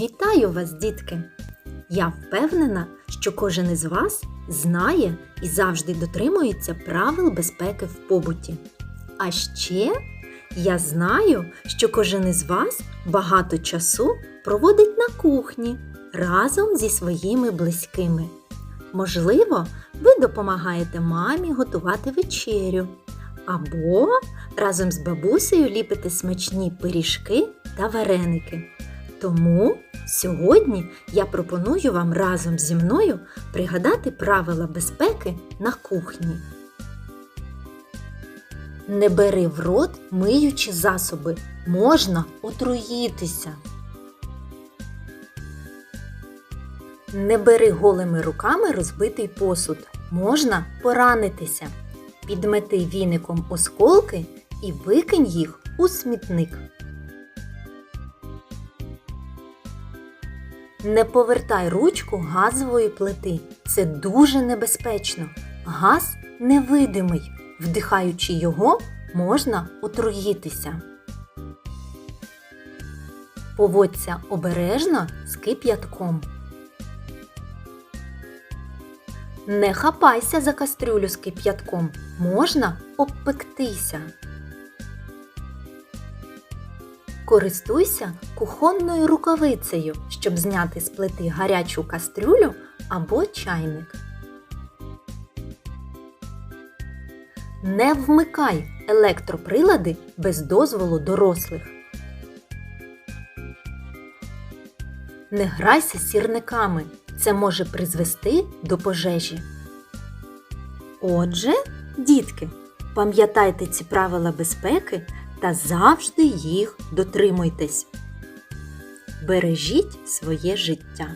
Вітаю вас, дітки! Я впевнена, що кожен із вас знає і завжди дотримується правил безпеки в побуті. А ще я знаю, що кожен із вас багато часу проводить на кухні разом зі своїми близькими. Можливо, ви допомагаєте мамі готувати вечерю, або разом з бабусею ліпите смачні пиріжки та вареники. Тому сьогодні я пропоную вам разом зі мною пригадати правила безпеки на кухні. Не бери в рот миючі засоби, можна отруїтися. Не бери голими руками розбитий посуд, можна поранитися. Підмети віником осколки і викинь їх у смітник. Не повертай ручку газової плити. Це дуже небезпечно. Газ невидимий. Вдихаючи його, можна отруїтися. Поводься обережно з кип'ятком. Не хапайся за кастрюлю з кип'ятком. Можна обпектися. Користуйся кухонною рукавицею, щоб зняти з плити гарячу кастрюлю або чайник. Не вмикай електроприлади без дозволу дорослих. Не грайся сірниками. Це може призвести до пожежі. Отже, дітки, пам'ятайте ці правила безпеки та завжди їх дотримуйтесь. Бережіть своє життя.